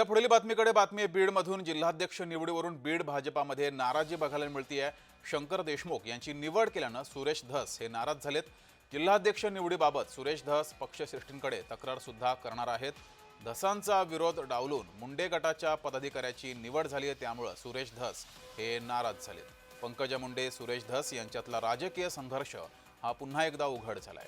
वळूया पुढील बातमीकडे. बातमी आहे बीडमधून. जिल्हाध्यक्ष निवडीवरून बीड भाजपामध्ये नाराजी बघायला मिळते शंकर देशमुख यांची निवड केल्यानं सुरेश धस हे नाराज झालेत. जिल्हाध्यक्ष निवडीबाबत सुरेश धस पक्षश्रेष्ठींकडे तक्रार सुद्धा करणार आहेत. धसांचा विरोध डावलून मुंडे गटाच्या पदाधिकाऱ्याची निवड झाली आहे त्यामुळं सुरेश धस हे नाराज झालेत. पंकजा मुंडे सुरेश धस यांच्यातला राजकीय संघर्ष हा पुन्हा एकदा उघड झालाय.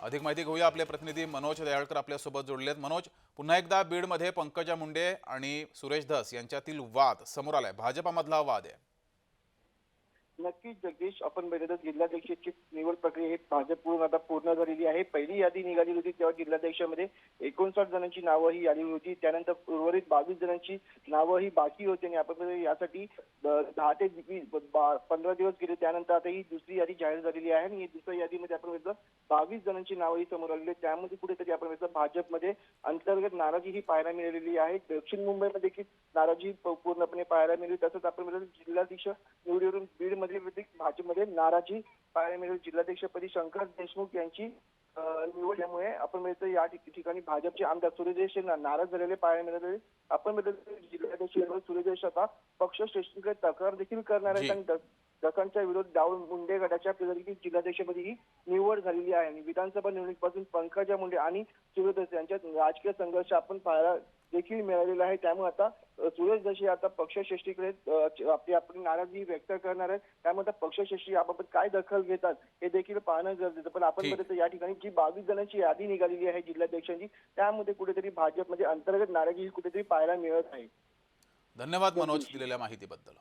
अधिक माहिती घेऊया आपले प्रतिनिधी मनोज दयाळकर आपल्यासोबत जोडलेत. मनोज पुन्हा एकदा बीडमध्ये पंकजा मुंडे आणि सुरेश धस यांच्यातील वाद समोर आलाय. भाजपामधला वाद आहे. नक्कीच जगदीश आपण बघितलं जिल्हाध्यक्षाची निवड प्रक्रिया ही भाजपकडून आता पूर्ण झालेली आहे. पहिली यादी निघाली होती तेव्हा जिल्हाध्यक्षामध्ये एकोणसाठ जणांची नावं ही आली होती. त्यानंतर उर्वरित बावीस जणांची नावं ही बाकी होती आणि आपण यासाठी द- दहा ते वीस बा- पंधरा दिवस गेले. त्यानंतर आता ही दुसरी यादी जाहीर झालेली आहे आणि दुसऱ्या यादीमध्ये आपण बघितलं बावीस जणांची नावं ही समोर आलेली आहेत. त्यामध्ये कुठेतरी आपण बघितलं भाजपमध्ये अंतर्गत नाराजी ही पाहायला मिळालेली आहे. दक्षिण मुंबईमध्ये देखील नाराजी प- पूर्णपणे पाहायला मिळाली. तसंच आपण बघितलं जिल्हाधीश निवडीवरून बीडमध्ये देखील भाजपमध्ये नाराजी पाहायला मिळाली. जिल्हाध्यक्षपदी शंकर देशमुख यांची अं, निवडल्यामुळे आपण बघितलं या ठिक- ठिकाणी भाजपचे आमदार सूर्यदेश नाराज झालेले पाहायला मिळाले आपण बघितलं जिल्हाध्यक्ष सूर्यदेश आता पक्ष श्रेष्ठीकडे तक्रार देखील करणार आहेत. आणि दखनच्या विरोध डावून मुंडे गटाच्या जिल्हाध्यक्षपदी ही निवड झालेली आहे. आणि विधानसभा निवडणुकीपासून पंकजा मुंडे आणि सूर्यदेश यांच्यात राजकीय संघर्ष आपण पाहायला देखील मिळालेला आहे. त्यामुळे आता सुरेश दशी आता पक्षश्रेष्ठीकडे आपली आपली नाराजी व्यक्त करणार आहे त्यामुळे आता पक्षश्रेष्ठी याबाबत काय दखल घेतात हे देखील पाहणं गरजेचं पण आपण. बघितलं या ठिकाणी जी बावीस जणांची यादी निघालेली आहे जिल्हाध्यक्षांची त्यामध्ये कुठेतरी भाजपमध्ये अंतर्गत नाराजी ही कुठेतरी पाहायला मिळत आहे धन्यवाद मनोज दिलेल्या माहितीबद्दल.